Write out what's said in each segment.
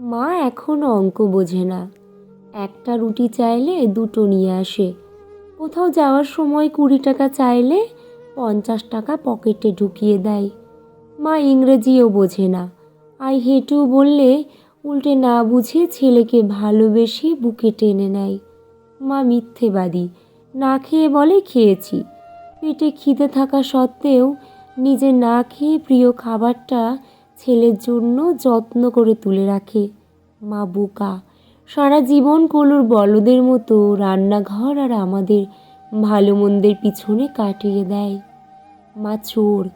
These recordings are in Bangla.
মা এখনও অঙ্ক বোঝে না। একটা রুটি চাইলে দুটো নিয়ে আসে। কোথাও যাওয়ার সময় কুড়ি টাকা চাইলে পঞ্চাশ টাকা পকেটে ঢুকিয়ে দেয়। মা ইংরেজিও বোঝে না। আই হেটু বললে উল্টে না বুঝে ছেলেকে ভালোবেসে বুকে টেনে নেয়। মা মিথ্যেবাদী। না খেয়ে বলে খেয়েছি। পেটে খিদে থাকা সত্ত্বেও নিজে না খেয়ে প্রিয় খাবারটা ছেলের জন্য যত্ন করে তুলে রাখে। মা বোকা, সারা জীবন কলুর বলদের মতো রান্নাঘর আর আমাদের ভালো মন্দের পিছনে কাটিয়ে দেয়। মা চোর,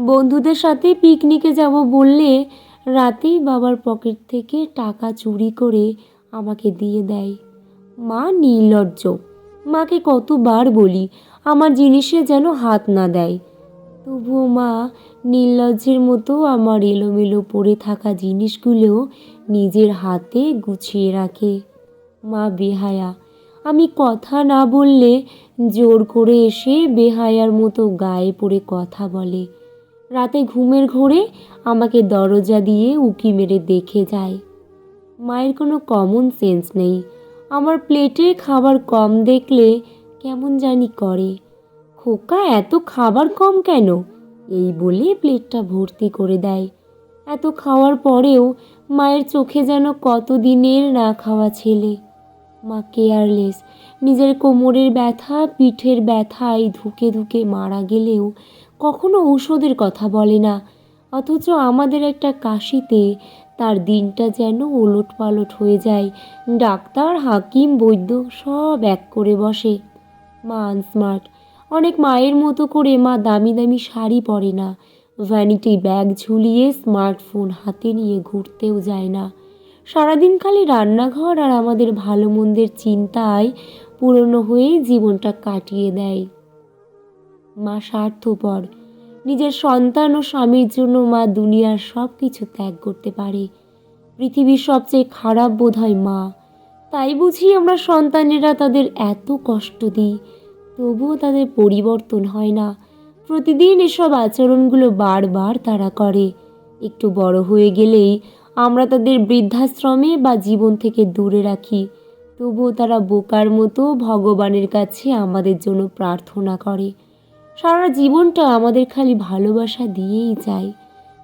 বন্ধুদের সাথে পিকনিকে যাব বললে রাতেই বাবার পকেট থেকে টাকা চুরি করে আমাকে দিয়ে দেয়। মা নির্লজ্জ, মাকে কতবার বলি, আমার জিনিসে যেন হাত না দেয়। তবুও মা নির্লজ্জের মতো আমার এলোমেলো পড়ে থাকা জিনিসগুলো নিজের হাতে গুছিয়ে রাখে। মা বেহায়া, আমি কথা না বললে জোর করে এসে বেহায়ার মতো গায়ে পড়ে কথা বলে। রাতে ঘুমের ঘোরে আমাকে দরজা দিয়ে উকি মেরে দেখে যায়। মায়ের কোনো কমন সেন্স নেই। আমার প্লেটে খাবার কম দেখলে কেমন জানি করে। খোকা এত খাবার কম কেন? এই বলে প্লেটটা ভর্তি করে দেয়। এত খাওয়ার পরেও মায়ের চোখে যেন কতদিনের না খাওয়া ছেলে। মা কেয়ারলেস, নিজের কোমরের ব্যথা, পিঠের ব্যথায় ধুকে ধুকে মারা গেলেও কখনো ঔষধের কথা বলে না। অথচ আমাদের একটা কাশিতে তার দিনটা যেন ওলট পালট হয়ে যায়। ডাক্তার, হাকিম, বৈদ্য সব এক করে বসে। মা আনস্মার্ট অনেক মায়ের মতো করে মা দামি দামি শাড়ি পরে না। ভ্যানিটি ব্যাগ ঝুলিয়ে স্মার্টফোন হাতে নিয়ে ঘুরতেও যায় না। সারাদিন খালি রান্নাঘর আর আমাদের ভালো মন্দের চিন্তায় পুরনো হয়ে জীবনটা কাটিয়ে দেয়। মা স্বার্থপর। নিজের সন্তান ও স্বামীর জন্য মা দুনিয়ার সব কিছু ত্যাগ করতে পারে। পৃথিবীর সবচেয়ে খারাপ বোধ হয় মা। তাই বুঝি আমরা সন্তানেরা তাদের এত কষ্ট দিই। তবুও তাদের পরিবর্তন হয় না। প্রতিদিন এসব আচরণগুলো বারবার তারা করে। একটু বড় হয়ে গেলেই আমরা তাদের বৃদ্ধাশ্রমে বা জীবন থেকে দূরে রাখি। তবুও তারা বোকার মতো ভগবানের কাছে আমাদের জন্য প্রার্থনা করে। সারা জীবনটা আমাদের খালি ভালোবাসা দিয়েই যায়।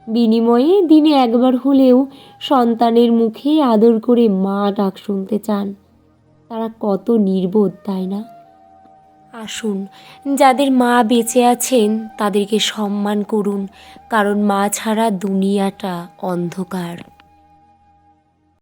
বিনিময়ে দিনে একবার হলেও সন্তানের মুখে আদর করে মা ডাক শুনতে চান। তারা কত নির্বোধ, তাই না? আসুন। যাদের মা বেঁচে আছেন তাদেরকে সম্মান করুন কারণ মা ছাড়া দুনিয়াটা অন্ধকার।